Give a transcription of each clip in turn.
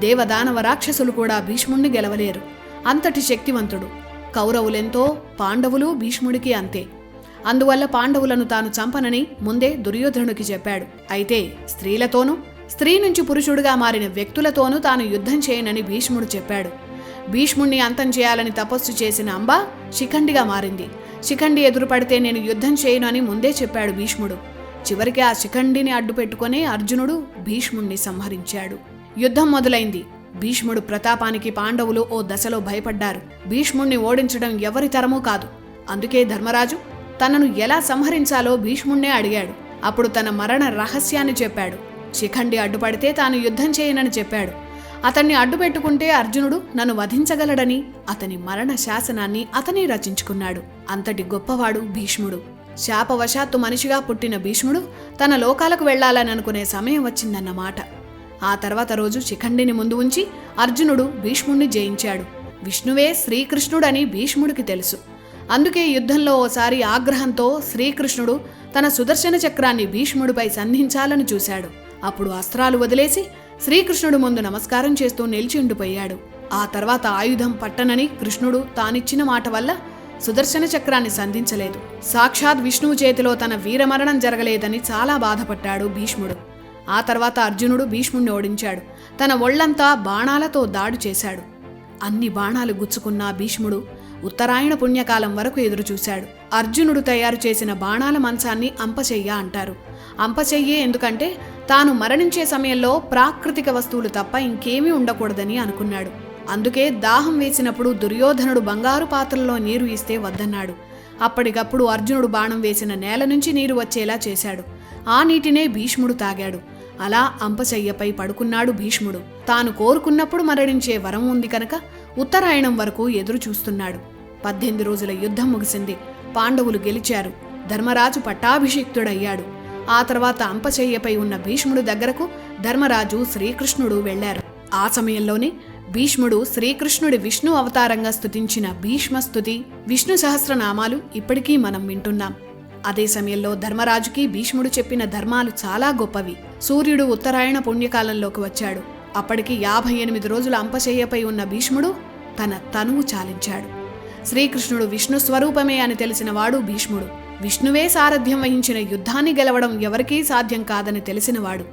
దేవదానవ రాక్షసులు కూడా భీష్ముణ్ణి గెలవలేరు. అంతటి శక్తివంతుడు. కౌరవులెంతో పాండవులు భీష్ముడికి అంతే. అందువల్ల పాండవులను తాను చంపనని ముందే దుర్యోధనుడికి చెప్పాడు. అయితే స్త్రీలతోనూ స్త్రీ నుంచి పురుషుడుగా మారిన వ్యక్తులతోనూ తాను యుద్ధం చేయనని భీష్ముడు చెప్పాడు. భీష్ముణ్ణి అంతం చేయాలని తపస్సు చేసిన అంబ శిఖండిగా మారింది. శిఖండి ఎదురుపడితే నేను యుద్ధం చేయను అని ముందే చెప్పాడు భీష్ముడు. చివరికి ఆ శిఖండిని అడ్డుపెట్టుకుని అర్జునుడు భీష్ముణ్ణి సంహరించాడు. యుద్ధం మొదలైంది. భీష్ముడు ప్రతాపానికి పాండవులు ఓ దశలో భయపడ్డారు. భీష్ముణ్ణి ఓడించడం ఎవరి తరమూ కాదు. అందుకే ధర్మరాజు తనను ఎలా సంహరించాలో భీష్ముణ్ణే అడిగాడు. అప్పుడు తన మరణ రహస్యాన్ని చెప్పాడు. శిఖండి అడ్డుపడితే తాను యుద్ధం చేయనని చెప్పాడు. అతన్ని అడ్డుపెట్టుకుంటే అర్జునుడు నన్ను వధించగలడని అతని మరణ శాసనాన్ని అతనే రచించుకున్నాడు. అంతటి గొప్పవాడు భీష్ముడు. శాపవశాత్తు మనిషిగా పుట్టిన భీష్ముడు తన లోకాలకు వెళ్ళాలని అనుకునే సమయం వచ్చిందన్నమాట. ఆ తర్వాత రోజు శిఖండిని ముందు ఉంచి అర్జునుడు భీష్ముణ్ణి జయించాడు. విష్ణువే శ్రీకృష్ణుడని భీష్ముడికి తెలుసు. అందుకే యుద్ధంలో ఓసారి ఆగ్రహంతో శ్రీకృష్ణుడు తన సుదర్శన చక్రాన్ని భీష్ముడిపై సంధించాలని చూశాడు. అప్పుడు అస్త్రాలు వదిలేసి శ్రీకృష్ణుడు ముందు నమస్కారం చేస్తూ నిలిచి ఉండిపోయాడు. ఆ తర్వాత ఆయుధం పట్టనని కృష్ణుడు తానిచ్చిన మాట వల్ల సుదర్శన చక్రాన్ని సంధించలేదు. సాక్షాత్ విష్ణువు చేతిలో తన వీరమరణం జరగలేదని చాలా బాధపడ్డాడు భీష్ముడు. ఆ తర్వాత అర్జునుడు భీష్ముణ్ణి ఓడించాడు. తన ఒళ్ళంతా బాణాలతో దాడి చేశాడు. అన్ని బాణాలు గుచ్చుకున్న భీష్ముడు ఉత్తరాయణ పుణ్యకాలం వరకు ఎదురుచూశాడు. అర్జునుడు తయారు చేసిన బాణాల మంచాన్ని అంపచెయ్య అంటారు. అంపచెయ్యే ఎందుకంటే తాను మరణించే సమయంలో ప్రాకృతిక వస్తువులు తప్ప ఇంకేమీ ఉండకూడదని అనుకున్నాడు. అందుకే దాహం వేసినప్పుడు దుర్యోధనుడు బంగారు పాత్రలో నీరు ఇస్తే వద్దన్నాడు. అప్పటికప్పుడు అర్జునుడు బాణం వేసిన నేల నుంచి నీరు వచ్చేలా చేశాడు. ఆ నీటినే భీష్ముడు తాగాడు. అలా అంపశయ్యపై పడుకున్నాడు భీష్ముడు. తాను కోరుకున్నప్పుడు మరణించే వరం ఉంది కనుక ఉత్తరాయణం వరకు ఎదురు చూస్తున్నాడు పద్దెనిమిది రోజుల యుద్ధం ముగిసింది. పాండవులు గెలిచారు. ధర్మరాజు పట్టాభిషిక్తుడయ్యాడు. ఆ తర్వాత అంపశయ్యపై ఉన్న భీష్ముడు దగ్గరకు ధర్మరాజు శ్రీకృష్ణుడు వెళ్ళారు ఆ సమయంలోనే భీష్ముడు శ్రీకృష్ణుడి విష్ణు అవతారంగా స్తుతించిన భీష్మస్తుతి విష్ణు సహస్రనామాలు ఇప్పటికీ మనం వింటున్నాం. అదే సమయంలో ధర్మరాజుకి భీష్ముడు చెప్పిన ధర్మాలు చాలా గొప్పవి. సూర్యుడు ఉత్తరాయణ పుణ్యకాలంలోకి వచ్చాడు. అప్పటికి యాభై ఎనిమిది రోజుల అంపశయ్యపై ఉన్న భీష్ముడు తన తనువు చాలించాడు. శ్రీకృష్ణుడు విష్ణు స్వరూపమే అని తెలిసిన వాడు భీష్ముడు. విష్ణువే సారథ్యం వహించిన యుద్ధాన్ని గెలవడం ఎవరికీ సాధ్యం కాదని తెలిసినవాడు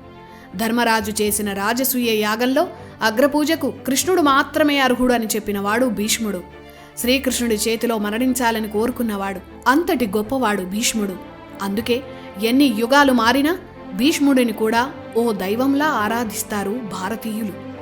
ధర్మరాజు చేసిన రాజసూయ యాగంలో అగ్రపూజకు కృష్ణుడు మాత్రమే అర్హుడు అని చెప్పినవాడు భీష్ముడు. శ్రీకృష్ణుడి చేతిలో మరణించాలని కోరుకున్నవాడు అంతటి గొప్పవాడు భీష్ముడు. అందుకే ఎన్ని యుగాలు మారినా భీష్ముడిని కూడా ఓ దైవంలా ఆరాధిస్తారు భారతీయులు.